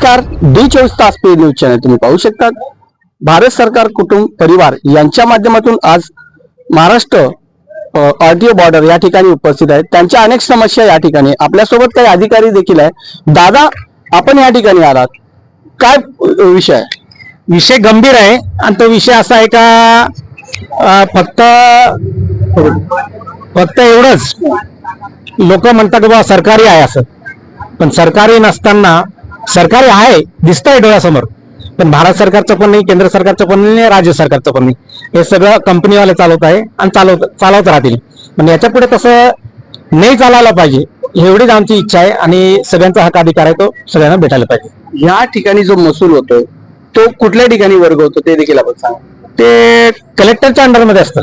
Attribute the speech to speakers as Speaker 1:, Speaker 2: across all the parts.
Speaker 1: नमस्कार. डी चोवीस तास पे न्यूज चॅनल तुम्ही पाहू शकता भारत सरकार कुटुंब परिवार यांच्या माध्यमातून आज महाराष्ट्र आरटीओ बॉर्डर या ठिकाणी उपस्थित आहेत. त्यांच्या अनेक समस्या या ठिकाणी. आपल्यासोबत काही अधिकारी देखील आहे दादा आपण या ठिकाणी आलात. काय विषय?
Speaker 2: विषय गंभीर आहे. आणि तो विषय असा आहे का फक्त फक्त एवढंच. लोक म्हणतात की बा सरकारी आहे असं. पण सरकारी नसताना सरकारी आहे दिसतंय डोळ्यासमोर. पण भारत सरकारचं पण नाही केंद्र सरकारचं पण नाही राज्य सरकारचं पण नाही. हे सगळं कंपनीवाले चालवत आहे आणि चालवत चालवत राहतील. पण याच्यापुढे तसं नाही चालायला पाहिजे एवढीच आमची इच्छा आहे आणि सगळ्यांचा हक्क अधिकार आहे तो सगळ्यांना भेटायला पाहिजे.
Speaker 1: या ठिकाणी जो महसूल होतोय तो कुठल्या ठिकाणी वर्ग होतो ते देखील आपण सांगा.
Speaker 2: ते कलेक्टरच्या अंडरमध्ये असतं.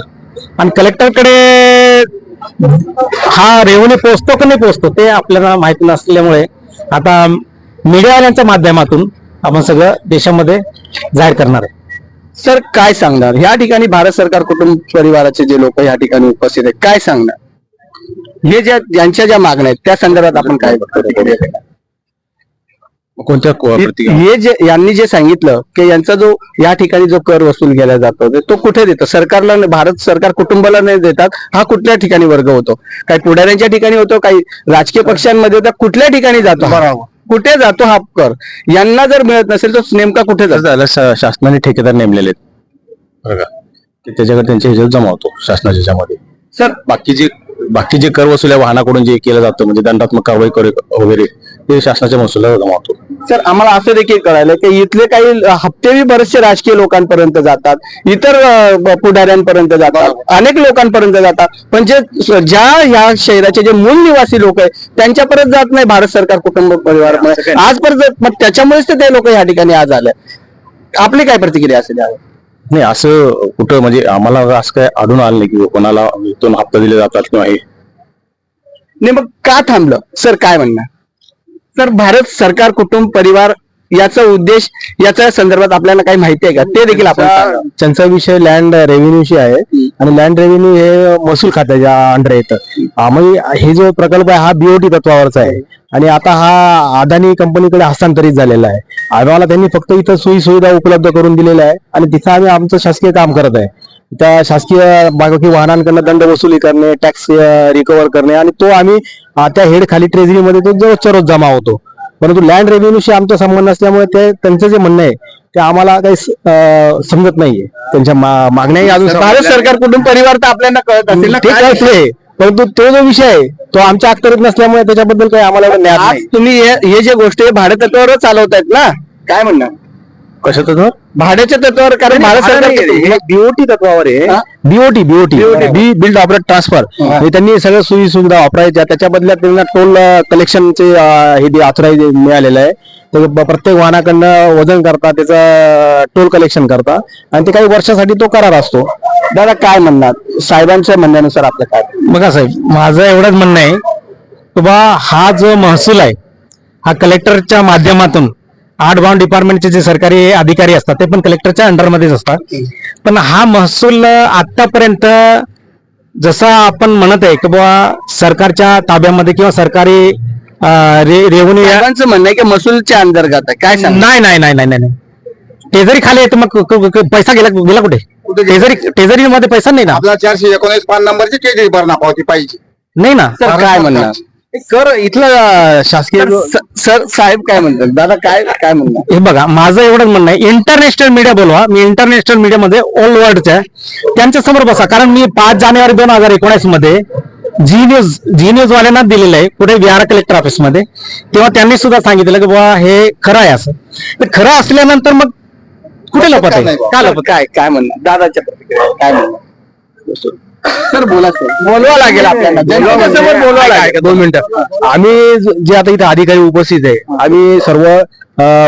Speaker 2: आणि कलेक्टरकडे हा रेव्हन्यू पोहोचतो का नाही पोहोचतो ते आपल्याला माहिती नसल्यामुळे आता मीडियावाल्यांच्या माध्यमातून आपण सगळं देशामध्ये जाहीर करणार आहे.
Speaker 1: सर काय सांगणार? या ठिकाणी भारत सरकार कुटुंब परिवाराचे जे लोक या ठिकाणी उपस्थित आहेत काय सांगणार? हे ज्या ज्यांच्या ज्या मागण्या आहेत त्या संदर्भात आपण काय बघतो?
Speaker 3: कोणत्या?
Speaker 1: हे जे यांनी जे सांगितलं की यांचा जो या ठिकाणी जो कर वसूल केला जातो ते कुठे देतो? सरकारला नाही- भारत सरकार कुटुंबाला नाही देतात हा कुठल्या ठिकाणी वर्ग होतो? काही पुढाऱ्यांच्या ठिकाणी होतो काही राजकीय पक्षांमध्ये होता कुठल्या ठिकाणी जातो? हा? कुठे जातो हा कर? यांना जर मिळत नसेल तर नेमका कुठे जातो?
Speaker 3: झालं शासनाने ठेकेदार नेमलेले आहेत. बरं का. ते त्याच्याकडे त्यांच्या ह्याच्यात जमा होतो शासनाच्या ह्याच्यामध्ये.
Speaker 1: सर
Speaker 3: बाकी जे बाकी जे कर वसुल्या वाहनाकडून जे केलं जातं म्हणजे दंडात्मक कारवाई करे- वगैरे ते शासनाच्या महसुलावर जमा होतो.
Speaker 1: सर आम्हाला असं देखील कळालं की इथले काही हप्तेही बरेचसे राजकीय लोकांपर्यंत जातात इतर पुढाऱ्यांपर्यंत जातात अनेक लोकांपर्यंत जातात. पण जे ज्या या शहराचे जे मूळ निवासी लोक आहेत त्यांच्यापर्यंत जात नाही भारत सरकार कुटुंब परिवार आजपर्यंत मग त्याच्यामुळेच ते लोक या ठिकाणी आज आले. आपली काय प्रतिक्रिया असेल
Speaker 3: नाही असं कुठं म्हणजे आम्हाला असं काय आढळून आलं नाही की कोणाला इथून हप्ता दिले जातात किंवा हे.
Speaker 1: नाही मग का थांबलं? सर काय म्हणणार सर भारत सरकार कुटुंब परिवार याचा उद्देश याच्या संदर्भात आपल्याला काही माहिती आहे का? ते देखील आपण सांगा.
Speaker 2: त्यांचा विषय लँड रेव्हेन्यूशी आहे आणि लँड रेव्हेन्यू हे महसूल खात्याच्या अंडर येतं आम्ही हे जो प्रकल्प आहे हा बीओटी तत्वावरचा आहे. आणि आता हा अदानी कंपनीकडे हस्तांतरित झालेला आहे. आम्हाला त्यांनी फक्त इथं सोयी सुविधा उपलब्ध करून दिलेल्या आहे आणि तिथं आम्ही आमचं शासकीय काम करत आहे. त्या शासकीय बाकी वाहनांकडनं दंड वसुली करणे टॅक्स रिकव्हर करणे आणि तो आम्ही त्या हेड खाली ट्रेझरीमध्ये तो रोजच्या रोज जमा होतो. परंतु लँड रेव्हेन्यूशी आमचा संबंध असल्यामुळे ते त्यांचं जे म्हणणं आहे ते आम्हाला काही समजत नाहीये. त्यांच्या मागण्याही अजून
Speaker 1: भारत सरकार कुटुंब परिवार तर आपल्याला कळत असेल
Speaker 2: ते परंतु तो जो विषय आहे तो आमच्या अखत्यारीत नसल्यामुळे त्याच्याबद्दल काही आम्हाला
Speaker 1: तुम्ही हे जे गोष्टी भाडे तत्वावर चालवतायत ना काय म्हणणार
Speaker 3: कशात तर
Speaker 1: भाड्याच्या तत्वावर कारण भारत सरकार
Speaker 2: बीओटी तत्वावर आहे.
Speaker 1: हा?
Speaker 2: BOT BOT B build operate transfer हे. त्यांनी सगळ्या सोयी सुविधा वापरायच्या. त्याच्या बदल्यात त्यांना टोल कलेक्शनचे हे ऑथराईज मिळालेलं आहे प्रत्येक वाहनाकडनं वजन करता त्याचं टोल कलेक्शन करता. आणि ते काही वर्षासाठी तो करार असतो.
Speaker 1: दादा काय म्हणणार? साहेबांच्या म्हणण्यानुसार आपलं काय?
Speaker 2: बघा साहेब माझं एवढंच म्हणणं आहे. की बा हा जो महसूल आहे हा कलेक्टरच्या माध्यमातून आर्ट बाउंड डिपार्टमेंटचे जे सरकारी अधिकारी असतात ते पण कलेक्टरच्या अंडरमध्येच असतात. पण हा महसूल आतापर्यंत जसा आपण म्हणत आहे की बुवा सरकारच्या ताब्यामध्ये किंवा सरकारी रेव्हन्यू
Speaker 1: साहेबांचं म्हणणं आहे की महसूलच्या अंतर्गत काय
Speaker 2: नाही नाही नाही नाही नाही टेझरी खाली येतं मग पैसा गेला गेला कुठे? टेझरी टेझरी मध्ये पैसा नाही ना?
Speaker 4: आपला चारशे एकोणीस पान नंबरची केली भरणा पावती पाहिजे.
Speaker 2: नाही ना?
Speaker 1: काय म्हणणार?
Speaker 2: कर इथलं शासकीय
Speaker 1: सर, स- सर साहेब काय म्हणतात? दादा काय काय म्हणणार
Speaker 2: हे बघा माझं एवढंच म्हणणं आहे. इंटरनॅशनल मीडिया बोलवा. मी इंटरनॅशनल मीडियामध्ये ऑल वर्ल्डच्या त्यांच्यासमोर बसा. कारण मी पाच जानेवारी दोन हजार एकोणीसमध्ये जी न्यूज जी न्यूज वाल्यांना दिलेलं आहे कुठे विहार कलेक्टर ऑफिसमध्ये. तेव्हा त्यांनी सुद्धा सांगितलं की बाबा हे खरं आहे असं. तर खरं असल्यानंतर मग कुठे लपत आहे? का
Speaker 1: सर,
Speaker 2: लपत
Speaker 1: काय काय म्हणणार दादाच्या प्रतिक्रिया काय म्हणणार सर बोला सर. बोलवा लागेल आपल्याला. जनतेसमोर बोलवा लागेल.
Speaker 2: दोन मिनिटं. आम्ही ज- आता इथे अधिकारी उपस्थित आहे आम्ही सर्व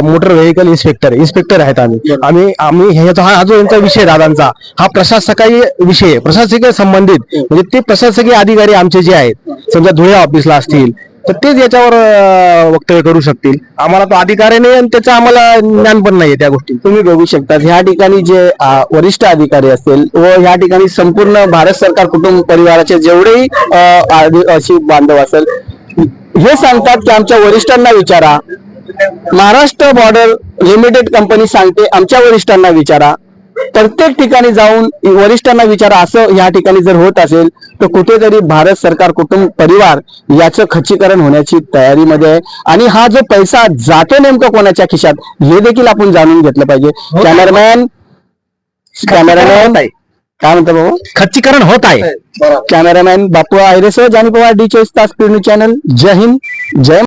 Speaker 2: मोटर व्हेकल इन्स्पेक्टर इन्स्पेक्टर आहेत आम्ही. आम्ही आम्ही ह्याचा हा हा जो यांचा विषय दादांचा हा प्रशासकीय विषय प्रशासकीय संबंधित. म्हणजे ते प्रशासकीय अधिकारी आमचे जे आहेत समजा धुळे ऑफिसला असतील तर तेच याच्यावर अं, वक्तव्य करू शकतील. आम्हाला तो अधिकारी नाही आणि त्याचं आम्हाला ज्ञान पण नाहीये त्या गोष्टी
Speaker 1: तुम्ही बघू शकता ह्या ठिकाणी जे वरिष्ठ अधिकारी असतील व ह्या ठिकाणी संपूर्ण भारत सरकार कुटुंब परिवाराचे जेवढेही अ, अशी बांधव असेल हे सांगतात की आमच्या वरिष्ठांना विचारा. महाराष्ट्र बॉर्डर लिमिटेड कंपनी सांगते आमच्या वरिष्ठांना विचारा. प्रत्येक ठिकाणी जाऊन वरिष्ठांना विचारा असं या ठिकाणी जर होत असेल तर कुठेतरी भारत सरकार कुटुंब परिवार याचं खच्चीकरण होण्याची तयारीमध्ये आहे. आणि हा जो पैसा जातो नेमका कोणाच्या खिशात हे देखील आपण जाणून घेतलं पाहिजे. कॅमेरामॅन कॅमेरामॅन काय म्हणतो भाऊ?
Speaker 2: खच्चीकरण होत आहे.
Speaker 1: कॅमेरामॅन बापू आयरेसह जानी पवार डी चोवीस तास चॅनल. जय हिंद जय